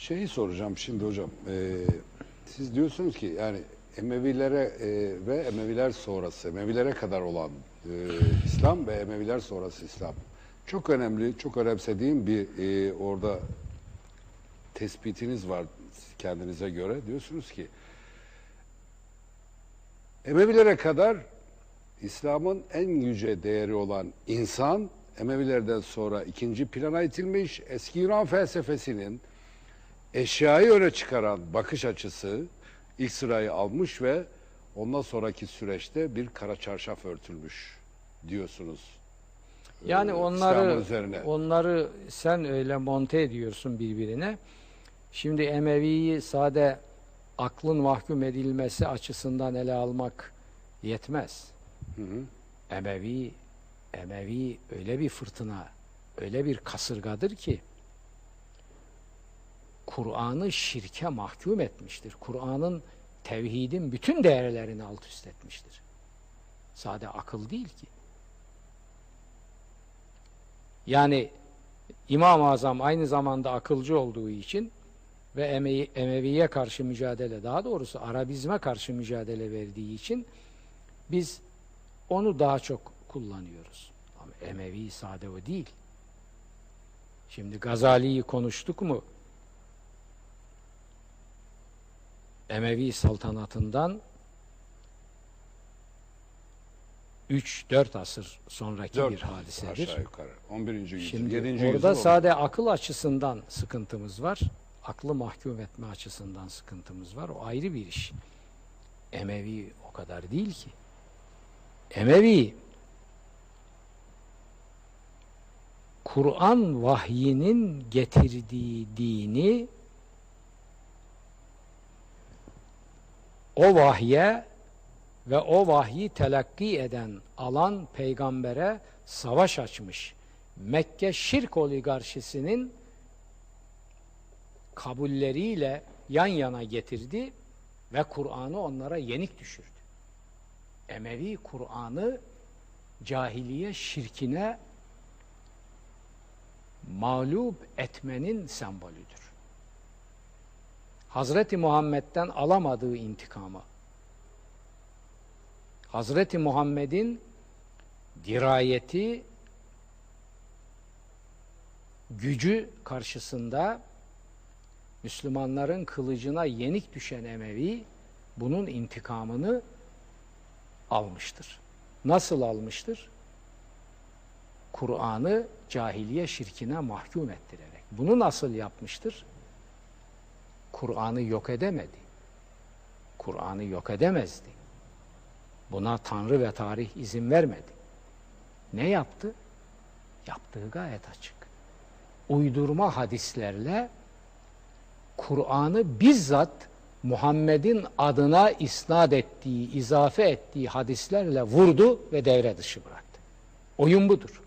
Şeyi soracağım şimdi hocam. Ee, siz diyorsunuz ki yani Emevilere e, ve Emeviler sonrası, Emevilere kadar olan e, İslam ve Emeviler sonrası İslam. Çok önemli, çok önemsediğim bir e, orada tespitiniz var kendinize göre. Diyorsunuz ki Emevilere kadar İslam'ın en yüce değeri olan insan Emevilerden sonra ikinci plana itilmiş. Eski Yunan felsefesinin eşyayı öne çıkaran bakış açısı ilk sırayı almış ve ondan sonraki süreçte bir kara çarşaf örtülmüş diyorsunuz. Yani Ee, onları onları sen öyle monte ediyorsun birbirine. Şimdi Emevi'yi sade aklın mahkum edilmesi açısından ele almak yetmez. Hı hı. Emevi Emevi öyle bir fırtına, öyle bir kasırgadır ki Kur'an'ı şirke mahkum etmiştir. Kur'an'ın tevhidin bütün değerlerini alt üst etmiştir. Sade akıl değil ki. Yani İmam-ı Azam aynı zamanda akılcı olduğu için ve Emevi, Emevi'ye karşı mücadele, daha doğrusu Arabizme karşı mücadele verdiği için biz onu daha çok kullanıyoruz. Ama Emevi sade o değil. Şimdi Gazali'yi konuştuk mu? Emevi saltanatından 3-4 asır sonraki Dört bir hadisedir. aşağı yukarı. 11. yüzyıl, Şimdi 7. orada yüzyıl sade akıl açısından sıkıntımız var. Aklı mahkum etme açısından sıkıntımız var. O ayrı bir iş. Emevi o kadar değil ki. Emevi Kur'an vahyinin getirdiği dini o vahye ve o vahyi telakki eden alan peygambere savaş açmış. Mekke şirk oligarşisinin kabulleriyle yan yana getirdi ve Kur'an'ı onlara yenik düşürdü. Emevi Kur'an'ı cahiliye şirkine mağlup etmenin sembolüdür. Hazreti Muhammed'den alamadığı intikamı, Hazreti Muhammed'in dirayeti, gücü karşısında Müslümanların kılıcına yenik düşen Emevi bunun intikamını almıştır. Nasıl almıştır? Kur'an'ı cahiliye şirkine mahkum ettirerek. Bunu nasıl yapmıştır? Kur'an'ı yok edemedi. Kur'an'ı yok edemezdi. Buna Tanrı ve tarih izin vermedi. Ne yaptı? Yaptığı gayet açık. Uydurma hadislerle Kur'an'ı bizzat Muhammed'in adına isnat ettiği, izafe ettiği hadislerle vurdu ve devre dışı bıraktı. Oyun budur.